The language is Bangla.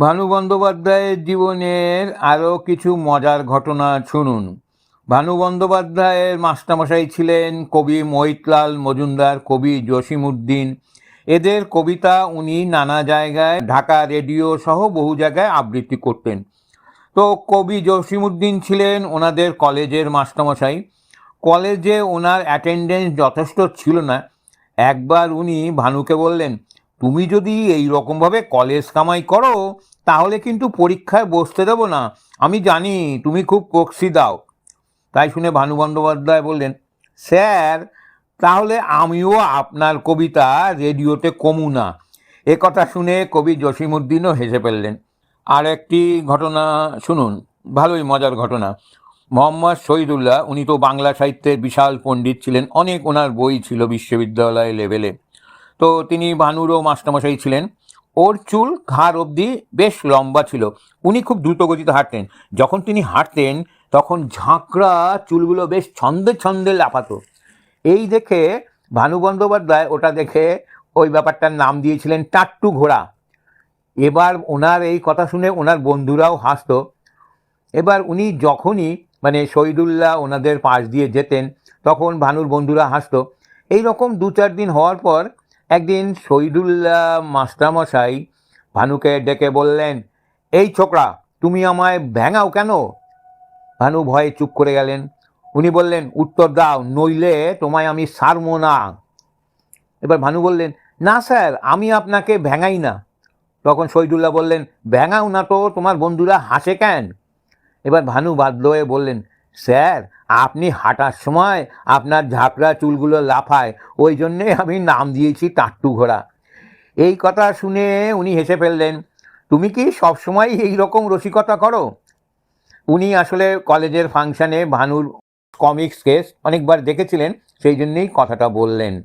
ভানু বন্দ্যোপাধ্যায়ের জীবনের আরও কিছু মজার ঘটনা শুনুন। ভানু বন্দ্যোপাধ্যায়ের মাস্টারমশাই ছিলেন কবি মহিতলাল মজুমদার, কবি জসিমউদ্দিন। এদের কবিতা উনি নানা জায়গায়, ঢাকা রেডিও সহ বহু জায়গায় আবৃত্তি করতেন। তো কবি জসিমউদ্দিন ছিলেন ওনাদের কলেজের মাস্টারমশাই। কলেজে ওনার অ্যাটেন্ডেন্স যথেষ্ট ছিল না। একবার উনি ভানুকে বললেন তুমি যদি এই রকমভাবে কলেজ কামাই করো, তাহলে কিন্তু পরীক্ষায় বসতে দেবো না। আমি জানি তুমি খুব কক্সি দাও। তাই শুনে ভানু বন্দ্যোপাধ্যায় বললেন, স্যার, তাহলে আমিও আপনার কবিতা রেডিওতে কমু না। এ কথা শুনে কবি জসিমউদ্দিনও হেসে ফেললেন। আর একটি ঘটনা শুনুন, ভালোই মজার ঘটনা। মোহাম্মদ শহীদুল্লাহ, উনি তো বাংলা সাহিত্যের বিশাল পণ্ডিত ছিলেন, অনেক ওনার বই ছিল বিশ্ববিদ্যালয় লেভেলে। তো তিনি ভানুরও মাস্টারমশাই ছিলেন। ওর চুল ঘাড় অবধি বেশ লম্বা ছিল। উনি খুব দ্রুতগতিতে হাঁটতেন। যখন তিনি হাঁটতেন, তখন ঝাঁকড়া চুলগুলো বেশ ছন্দে ছন্দে লাফাতো। এই দেখে ভানু বন্দ্যোপাধ্যায় ওটা দেখে ওই ব্যাপারটার নাম দিয়েছিলেন টাট্টু ঘোড়া। এবার ওনার এই কথা শুনে ওনার বন্ধুরাও হাসতো। এবার উনি যখনই মানে শহীদুল্লাহ ওনাদের পাশ দিয়ে যেতেন, তখন ভানুর বন্ধুরা হাসতো। এই রকম দু চার দিন হওয়ার পর একদিন শহীদুল্লাহ মাস্টারমশাই ভানুকে ডেকে বললেন, এই ছোকরা, তুমি আমায় ভেঙাও কেন? ভানু ভয়ে চুপ করে গেলেন। উনি বললেন, উত্তর দাও, নইলে তোমায় আমি সারবো না। এবার ভানু বললেন, না স্যার, আমি আপনাকে ভেঙাই না। তখন শহীদুল্লাহ বললেন, ভেঙাও না তো, তোমার বন্ধুরা হাসে কেন? এবার ভানু বাধ্য হয়ে বললেন, স্যার আপনি হাঁটার সময় আপনার ঝাঁকড়া চুলগুলো লাফায়, ওই জন্যে আমি নাম দিয়েছি টাট্টু ঘোড়া। এই কথা শুনে উনি হেসে ফেললেন, তুমি কি সবসময় এই রকম রসিকতা করো? উনি আসলে কলেজের ফাংশানে ভানুর কমিক্স কেস অনেকবার দেখেছিলেন, সেই জন্যেই কথাটা বললেন।